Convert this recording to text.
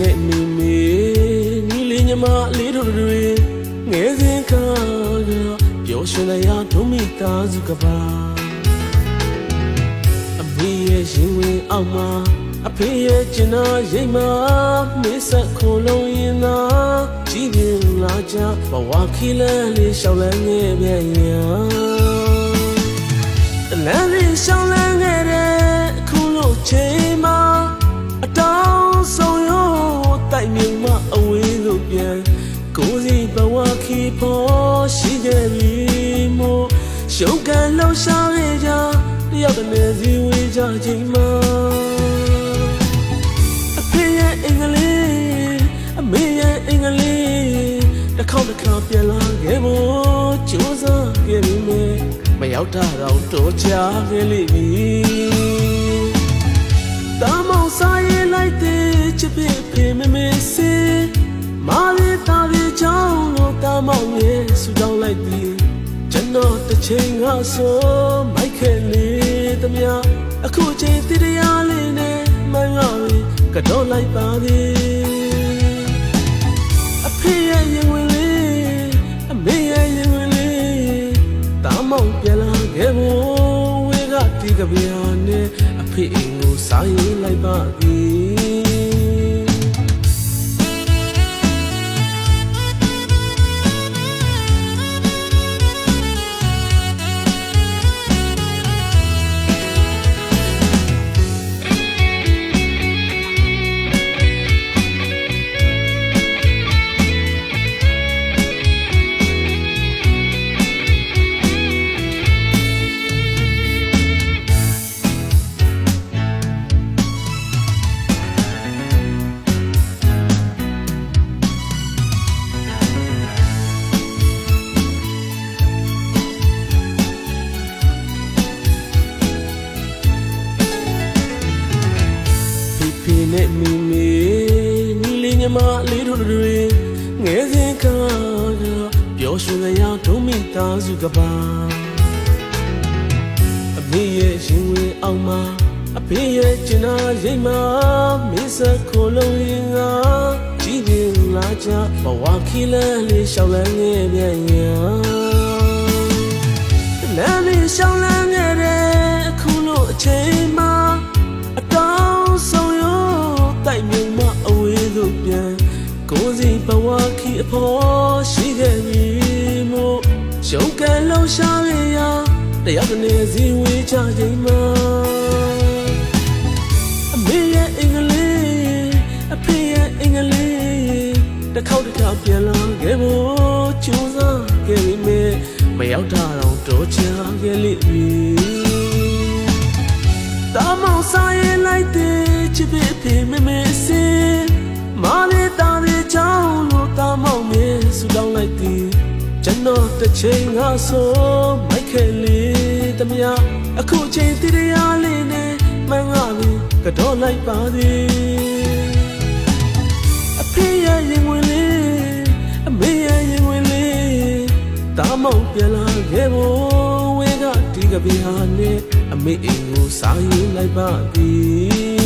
နဲ့မိမေညီလေးညီမလေးတို့တွေငယ်စဉ်ခါကပျော်ရွှင်ရဒုမိသားစုကပါအမေရဲ့ရင်ဝင်အောက်မှာအဖေရဲ့ကျင်နာရိတ်မှာမေးဆက်ခုံလုံးရင်သာကြည်ပြင်းလာကြဘဝခီလန်းလေးရှောင်းလန်းငယ်ပြန်ရတလန်းလေးရှောင်းလန်း ခဲ့ပြီမို့ရှုပ်ကန်လှရှားရကြတယောက်တည်းစီဝေးကြချိန်မှာအဖေရဲ့အင်္ဂလိပ်အမေရဲ့အင်္ဂလိပ်တစ်ခေါက်တစ်ခါပြန်လာခဲ့ဖို့ကြိုးစားခဲ့ပြီမယ်မရောက်တာတော့တော်ချခဲ့လိမ့်မည်တာမောင်စားရင်လိုက်တဲ့ချစ်ဖြစ်ဖေမမေစေမာလေးတာလေးချောင်းလို့တာ မောင်ရဲ့ဆူတောင်းလိုက်သည်ကျွန်တော်တစ်ချိန်ကဆိုမိုက်ခဲလေးတမအခုချိန်တတရားလေးနဲ့မှန်ရပြီကတော့လိုက်ပါသည်အဖေရဲ့ရင်ဝင်လေးအမေရဲ့ရင်ဝင်လေးတာမောင်ပြန်လာခဲ့ဖို့ဝေကဒီကဗျာနဲ့အဖေအိမ်ကိုစားရင်လိုက်ပါသည် နဲ့မီမီညီလေးညီမလေးတို့တွေငယ်စဉ်ကပျော်ရွှင်ရဒုမိသားစုကပါအမေရဲ့ရင်ဝင်အောင်မှာအဖေရဲ့ကျင်နာရိတ်မှာမင်းစခိုးလုံးရင်ကကြည်ပြင်းလာကြဘဝခီလန်းလေးရှောင်းလန်းငယ်ပြန်ရလမ်းလေးရှောင်းလန်း ကိုယ်စီဘဝခီအဖို့ရှိခဲ့ပြီမို့ရှုံးကန်လှရှားရရတယောက်တည်းစီဝေးချချိန်မှာအမေရဲ့အင်္ဂလိပ်အဖေရဲ့အင်္ဂလိပ်တစ်ခေါက်တစ်ခါပြန်လာခဲ့ဖို့ကြိုးစားခဲ့ပြီမဲ့မရောက်တာတော့တော်ချာခဲ့လိမ့်မည်တာမောင်စားရင်လိုက်တဲ့ချစ်ဖြစ်ဖြစ်မမေစေ လိုက်သည်ကျွန်တော်တစ်ချိန်ကဆိုမိုက်ခဲလေးတမယအခုချိန်တတရားလေးနဲ့မှန်ငါပြီကတော့လိုက်ပါသည်အဖေရဲ့ရင်ဝင်လေးအမေရဲ့ရင်ဝင်လေးတာမောင်ပြန်လာခဲ့ဖို့ဝေကဒီကဗျာနဲ့အမေအိမ်ကိုစားရင်လိုက်ပါသည်